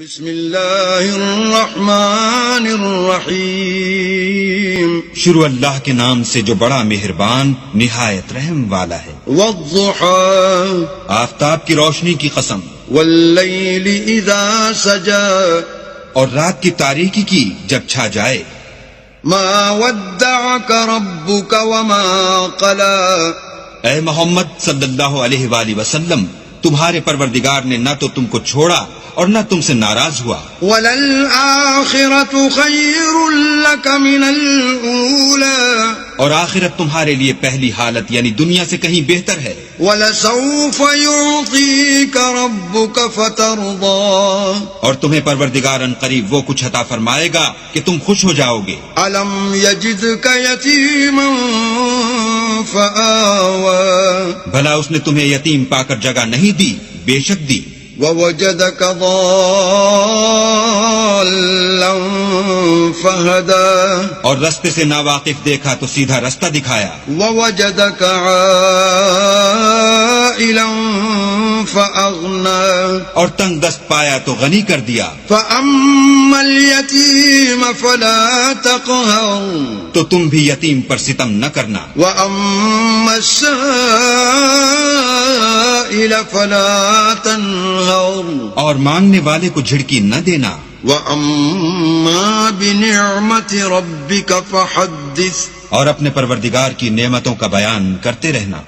بسم الله الرحمن الرحيم شروع اللہ کے نام سے جو بڑا مہربان نہایت رحم والا ہے۔ والضحى. آفتاب کی روشنی کی قسم۔ والليل إذا سجى اور رات کی تاریکی کی جب چھا جائے۔ ما ودعك ربك وما قلى اے محمد صلی اللہ علیہ وآلہ وسلم تمہارے پروردگار نے نہ تو تم کو چھوڑا اور نہ تم سے ناراض ہوا۔ وللآخرة خير لك من الأولى۔ اور آخرت تمہارے لیے پہلی حالت یعنی دنیا سے کہیں بہتر ہے۔ ولسوف يعطيك ربك فترضى۔ اور تمہیں پروردگار ان قریب وہ کچھ عطا فرمائے گا کہ تم خوش ہو جاؤ گے ألم يجدك يتيما فآوى۔ بھلا اس نے تمہیں یتیم پا کر جگہ نہیں دی بے شک دی۔ ووجدك ضالا فهدى. اور رستے سے ناواقف دیکھا تو سیدھا رستہ دکھایا. ووجدك عائلا فأغنى. اور تنگ دست پایا تو غنی کر دیا. فأما اليتيم فلا تقهر. تو تم بھی یتیم پر ستم نہ کرنا. وأما السائل فلا تنهر اور مانگنے والے کو جھڑکی نہ دینا۔ وأما بنعمة ربك فحدث۔ اور اپنے پروردگار کی نعمتوں کا بیان کرتے رہنا۔